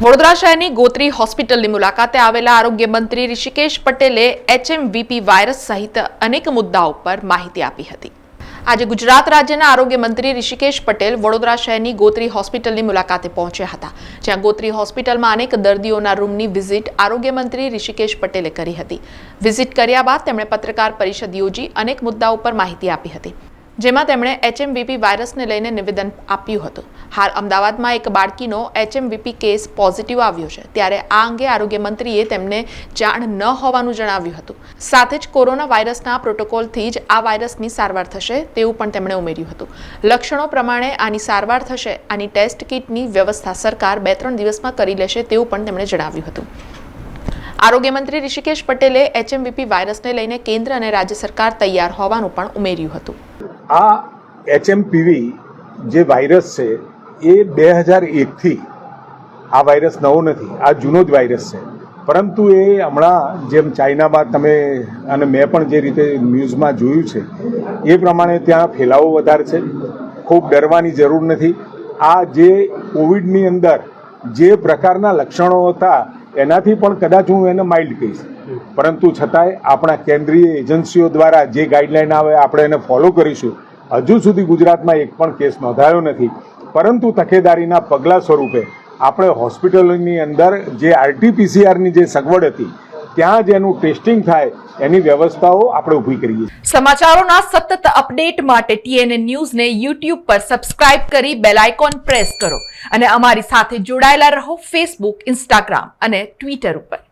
વડોદરા શહેરની ગોત્રી હોસ્પિટલની મુલાકાતે આવેલા આરોગ્ય મંત્રી ઋષિકેશ પટેલે એચએમવીપી વાયરસ સહિત અનેક મુદ્દાઓ પર માહિતી આપી હતી. આજે ગુજરાત રાજ્યના આરોગ્ય મંત્રી ઋષિકેશ પટેલ વડોદરા શહેરની ગોત્રી હોસ્પિટલની મુલાકાતે પહોંચ્યા હતા, જ્યાં ગોત્રી હોસ્પિટલમાં અનેક દર્દીઓના રૂમની વિઝિટ આરોગ્ય મંત્રી ઋષિકેશ પટેલે કરી હતી. વિઝિટ કર્યા બાદ તેમણે પત્રકાર પરિષદ યોજી અનેક મુદ્દાઓ પર માહિતી આપી હતી. જેમાં તેમણે એચએમવીપી વાયરસને લઈને નિવેદન આપ્યું હતું. હાલ અમદાવાદમાં એક બાળકીનો એચએમવીપી કેસ પોઝિટિવ આવ્યો છે. ત્યારે આ અંગે આરોગ્ય મંત્રીએ તેમને જાણ ન હોવાનું જણાવ્યું હતું. સાથે જ કોરોના વાયરસના પ્રોટોકોલથી જ આ વાયરસની સારવાર થશે તેવું પણ તેમણે ઉમેર્યું હતું. લક્ષણો પ્રમાણે આની સારવાર થશે. આની ટેસ્ટ કિટની વ્યવસ્થા સરકાર બે ત્રણ દિવસમાં કરી લેશે તેવું પણ તેમણે જણાવ્યું હતું. આરોગ્ય મંત્રી ઋષિકેશ પટેલે એચએમવીપી વાયરસને લઈને કેન્દ્ર અને રાજ્ય સરકાર તૈયાર હોવાનું પણ ઉમેર્યું હતું. આ એચએમપીવી જે વાયરસ છે, એ બે હજાર એકથી આ વાયરસ નવો નથી, આ જૂનો જ વાયરસ છે. પરંતુ એ હમણાં જેમ ચાઇનામાં તમે અને મેં પણ જે રીતે ન્યૂઝમાં જોયું છે, એ પ્રમાણે ત્યાં ફેલાવો વધારે છે. ખૂબ ડરવાની જરૂર નથી. આ જે કોવિડની અંદર જે પ્રકારના લક્ષણો હતા એનાથી પણ કદાચ હું એને માઇલ્ડ કહીશ. પરંતુ છતાંય આપણા કેન્દ્રીય એજન્સીઓ દ્વારા જે ગાઈડલાઈન આવે, આપણે એને ફોલો કરીશું. હજુ સુધી ગુજરાતમાં એક પણ કેસ નોંધાયો નથી. પરંતુ તકેદારીના પગલાં સ્વરૂપે આપણે હોસ્પિટલોની અંદર જે આરટીપીસીઆરની જે સગવડ હતી ત્યાં જ એનું ટેસ્ટિંગ થાય, એની વ્યવસ્થાઓ આપણે ઊભી કરીએ સમાચારોના સતત અપડેટ માટે ટીએનએ ન્યૂઝને યુટ્યુબ પર સબસ્ક્રાઇબ કરી બેલ આઇકોન પ્રેસ કરો અને અમારી સાથે જોડાયેલા રહો ફેસબુક, ઇન્સ્ટાગ્રામ અને ટ્વિટર ઉપર.